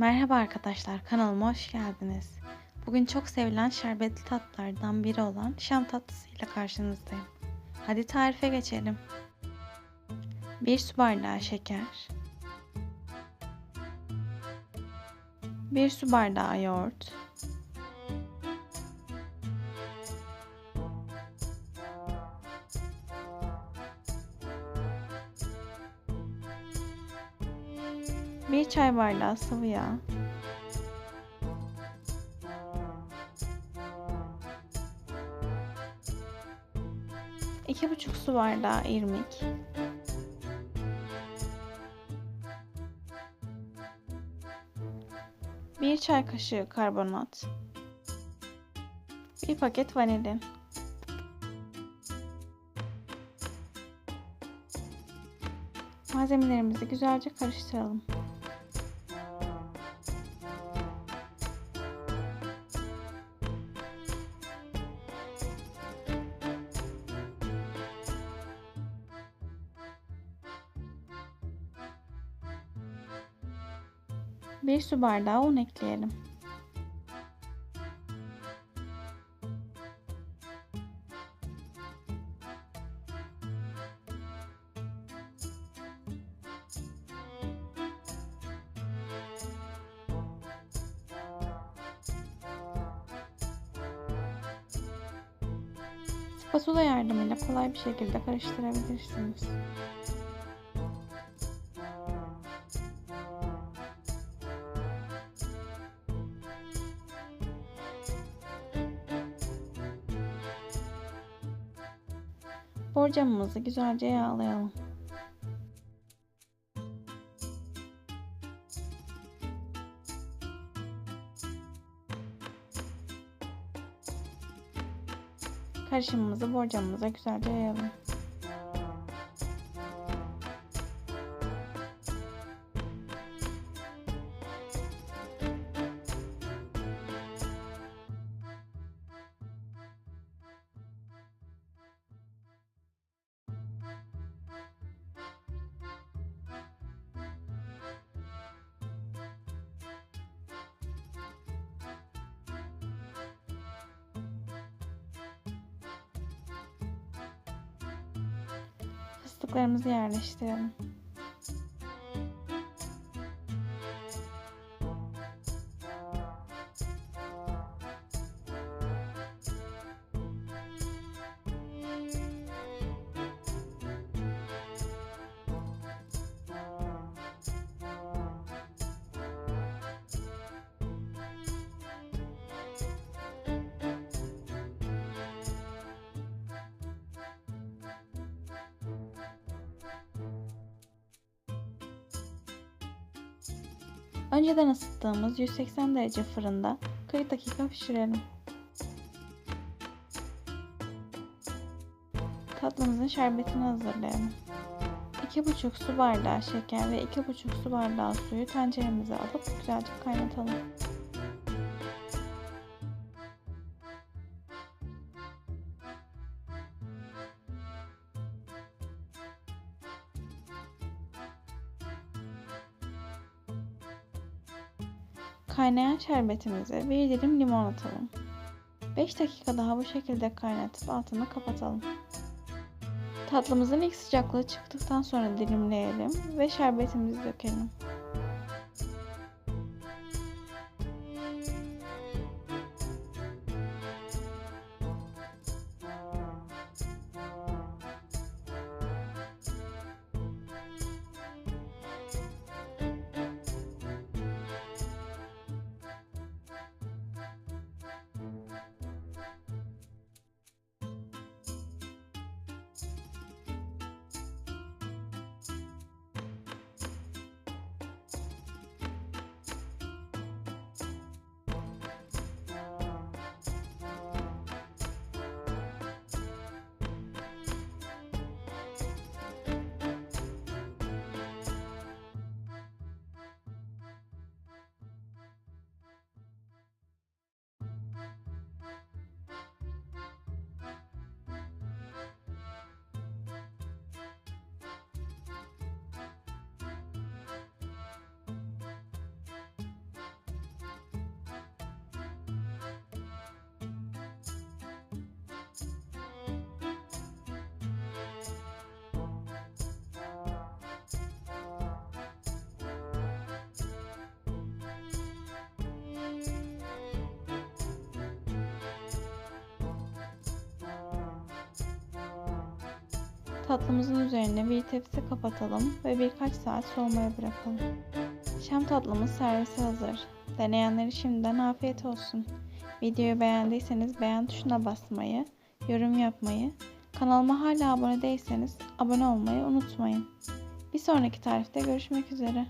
Merhaba arkadaşlar, kanalıma hoş geldiniz. Bugün çok sevilen şerbetli tatlılardan biri olan şam tatlısıyla karşınızdayım. Hadi tarife geçelim. 1 su bardağı şeker, 1 su bardağı yoğurt, 1 çay bardağı sıvı yağ, iki buçuk su bardağı irmik, bir çay kaşığı karbonat, bir paket vanilin. Malzemelerimizi güzelce karıştıralım. Bir su bardağı un ekleyelim. Spatula yardımıyla kolay bir şekilde karıştırabilirsiniz. Borcamımızı güzelce yağlayalım. Karışımımızı borcamımıza güzelce yayalım. Fıstıklarımızı yerleştirelim. Önceden ısıttığımız 180 derece fırında 40 dakika pişirelim. Tatlımızın şerbetini hazırlayalım. 2,5 su bardağı şeker ve 2,5 su bardağı suyu tenceremize alıp güzelce kaynatalım. Kaynayan şerbetimize bir dilim limon atalım. 5 dakika daha bu şekilde kaynatıp altını kapatalım. Tatlımızın ilk sıcaklığı çıktıktan sonra dilimleyelim ve şerbetimizi dökelim. Tatlımızın üzerine bir tepsi kapatalım ve birkaç saat soğumaya bırakalım. Şam tatlımız servise hazır. Deneyenleri şimdiden afiyet olsun. Videoyu beğendiyseniz beğen tuşuna basmayı, yorum yapmayı, kanalıma hala abone değilseniz abone olmayı unutmayın. Bir sonraki tarifte görüşmek üzere.